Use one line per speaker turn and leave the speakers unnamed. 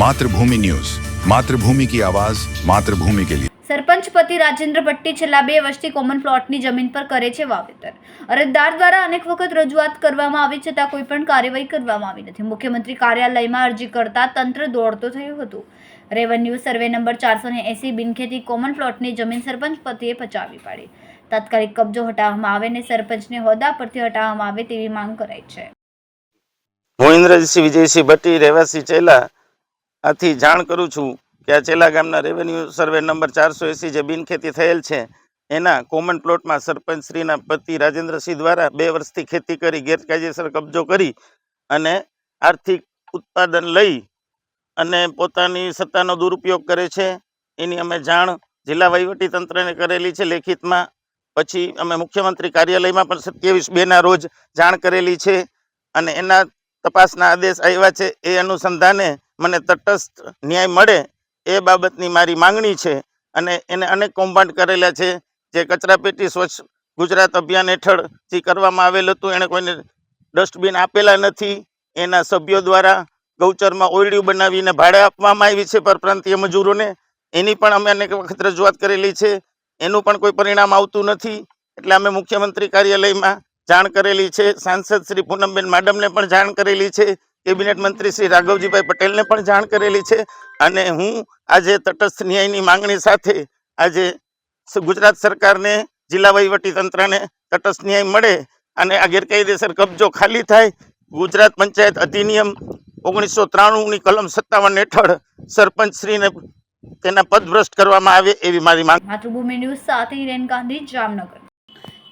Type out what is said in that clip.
Mathrubhumi news. Mathrubhumi કી આવાજ માતૃભૂમિ કે લીએ
સરપંચ પતિ રાજેન્દ્ર ભટ્ટી છેલ્લા બે વર્ષથી કોમન પ્લોટની જમીન પર કરે છે વાવેતર. અરજદાર દ્વારા અનેક વખત રજૂઆત કરવામાં આવી છતાં કોઈ પણ કાર્યવાહી કરવામાં આવી નથી. મુખ્યમંત્રી કાર્યાલયમાં અરજી કરતા તંત્ર દોડતો થયું હતું. રેવન્યુ સર્વે નંબર ચારસો ને એસી બિનખેતી કોમન પ્લોટની જમીન સરપંચ પતિએ પચાવી પાડી. તાત્કાલિક કબજો હટાવવામાં આવે અને સરપંચને હોદ્દા પરથી હટાવવામાં આવે તેવી માંગ કરાઈ છે.
હું વિજયસિંહ ભટ્ટી રહેવાસી ચેલા આથી જાણ કરું છું કે આ ચેલા ગામના રેવન્યુ સર્વે નંબર ચારસો એસી જે બિનખેતી થયેલ છે, એના કોમન પ્લોટમાં સરપંચશ્રીના પતિ રાજેન્દ્રસિંહ દ્વારા બે વર્ષથી ખેતી કરી, ગેરકાયદેસર કબજો કરી અને આર્થિક ઉત્પાદન લઈ અને પોતાની સત્તાનો દુરુપયોગ કરે છે. એની અમે જાણ જિલ્લા તંત્રને કરેલી છે. લેખિતમાં પછી અમે મુખ્યમંત્રી કાર્યાલયમાં પણ સત્યાવીસ બેના રોજ જાણ કરેલી છે અને એના તપાસના આદેશ આવ્યા છે. એ અનુસંધાને મને તટસ્થ ન્યાય મળે એ બાબતની મારી માંગણી છે અને એને અનેક કૌભાંડ કરેલા છે. જે કચરાપેટી સ્વચ્છ ગુજરાત અભિયાન હેઠળ જે કરવામાં આવેલ હતું. એણે કોઈને ડસ્ટબિન આપેલા નથી. એના સભ્યો દ્વારા ગૌચરમાં ઓરડીઓ બનાવીને ભાડે આપવામાં આવી છે પરપ્રાંતીય મજૂરોને. એની પણ અમે અનેક વખત રજૂઆત કરેલી છે. એનું પણ કોઈ પરિણામ આવતું નથી. એટલે અમે મુખ્યમંત્રી કાર્યાલયમાં જાણ કરેલી છે. સાંસદ શ્રી પૂનમબેન માડમને પણ જાણ કરેલી છે. કેબિનેટ મંત્રી શ્રી રાઘવજીભાઈ પટેલને પણ જાણ કરેલી છે અને હું આજે તટસ્થ ન્યાયની માંગણી સાથે આજે ગુજરાત સરકારને, જિલ્લા તંત્રને તટસ્થ ન્યાય મળે અને આ ગેરકાયદેસર કબજો ખાલી થાય, ગુજરાત પંચાયત અધિનિયમ ઓગણીસો ત્રાણુંની કલમ સત્તાવન હેઠળ સરપંચશ્રીને તેના પદભ્રષ્ટ કરવામાં આવે એવી મારી માંગ
માતૃભૂમિ ન્યૂઝ સાથે રેન ગાંધી, જામનગર.